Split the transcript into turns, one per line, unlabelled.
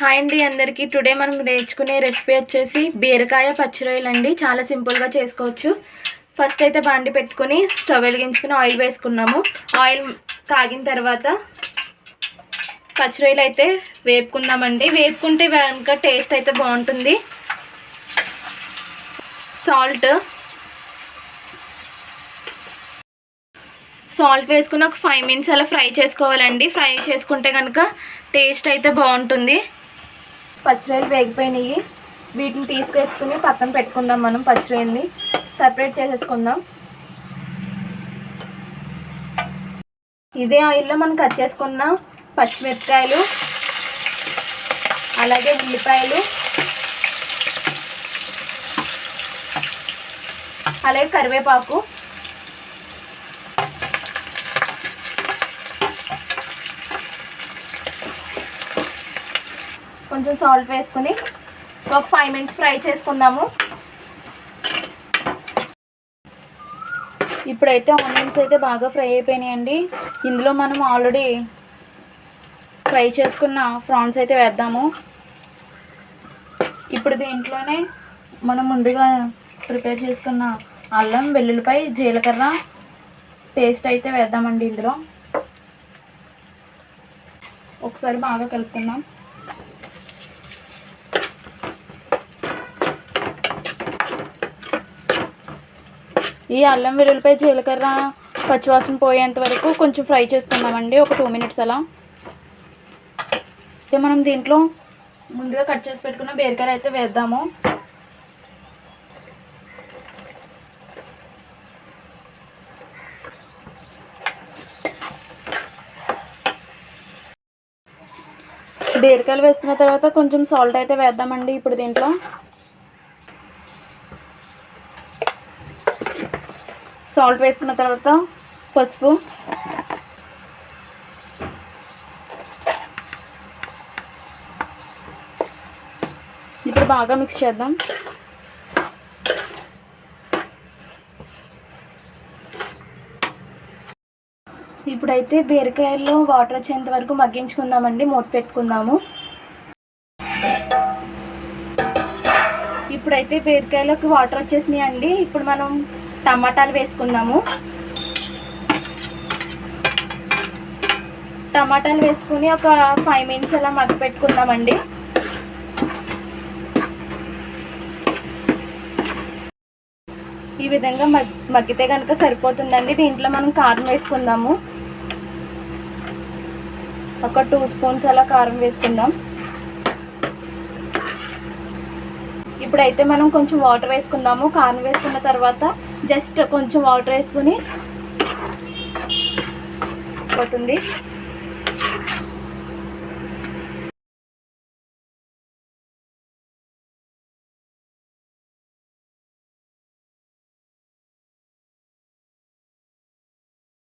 Hi అండి అందరికీ. Today మనం నేర్చుకునే రెసిపీ వచ్చేసి బీరకాయ పచ్చిరొయ్యలు అండి చాలా సింపుల్గా చేసుకోవచ్చు. ఫస్ట్ అయితే బాండి పెట్టుకుని స్టవ్ వెలిగించుకుని ఆయిల్ వేసుకున్నాము. ఆయిల్ కాగిన తర్వాత పచ్చిరొయ్యలు అయితే వేపుకుందామండి. వేపుకుంటే ఇంకా టేస్ట్ అయితే బాగుంటుంది. సాల్ట్. సాల్ట్ వేసుకుని ఒక ఫైవ్ మినిట్స్ అలా ఫ్రై చేసుకోవాలండి. ఫ్రై చేసుకుంటే కనుక టేస్ట్ అయితే బాగుంటుంది. పచ్చిరొయ్యలు వేగిపోయినాయి. వీటిని తీసుకేసుకుని పక్కన పెట్టుకుందాం మనం పచ్చిరొయ్యల్ని. సపరేట్ చేసేసుకుందాం. ఇదే ఆయిల్లో మనం కట్ చేసుకున్న పచ్చిమిరపకాయలు అలాగే ఉల్లిపాయలు అలాగే కరివేపాకు. కొంచెం సాల్ట్ వేసుకుని ఒక ఫైవ్ మినిట్స్ ఫ్రై చేసుకుందాము. ఇప్పుడైతే ఆనియన్స్ అయితే బాగా ఫ్రై అయిపోయినాయండి. ఇందులో మనం ఆల్రెడీ ఫ్రై చేసుకున్న ప్రాన్స్ అయితే వేద్దాము. ఇప్పుడు దీంట్లోనే మనం ముందుగా ప్రిపేర్ చేసుకున్న అల్లం వెల్లుల్లిపై జీలకర్ర పేస్ట్ అయితే వేద్దామండి ఇందులో. ఒకసారి బాగా కలుపుకుందాం. ఈ అల్లం వెల్లుల్లిపై జీలకర్ర పచ్చివాసన పోయేంత వరకు కొంచెం ఫ్రై చేసుకుందామండి ఒక టూ మినిట్స్ అలా. అయితే మనం దీంట్లో ముందుగా కట్ చేసి పెట్టుకున్న బీరకాయలు అయితే వేద్దాము. బీరకాయలు వేసుకున్న తర్వాత కొంచెం సాల్ట్ అయితే వేద్దామండి ఇప్పుడు దీంట్లో. సాల్ట్ వేసుకున్న తర్వాత పసుపు. ఇప్పుడు బాగా మిక్స్ చేద్దాం. ఇప్పుడైతే బీరకాయల్లో వాటర్ వచ్చేంత వరకు మగ్గించుకుందామండి మూత పెట్టుకుందాము. ఇప్పుడైతే బీరకాయలోకి వాటర్ వచ్చేసినాయి అండి ఇప్పుడు మనం టమాటాలు వేసుకుందాము. టమాటాలు వేసుకుని ఒక ఫైవ్ మినిట్స్ అలా మగ్గ పెట్టుకుందామండి. ఈ విధంగా మగ్గితే కనుక సరిపోతుందండి. దీంట్లో మనం కారం వేసుకుందాము. ఒక టూ స్పూన్స్ అలా కారం వేసుకుందాం. ఇప్పుడైతే మనం కొంచెం వాటర్ వేసుకుందాము. కారం వేసుకున్న తర్వాత జస్ట్ కొంచెం వాటర్ వేసుకుని పోతుంది.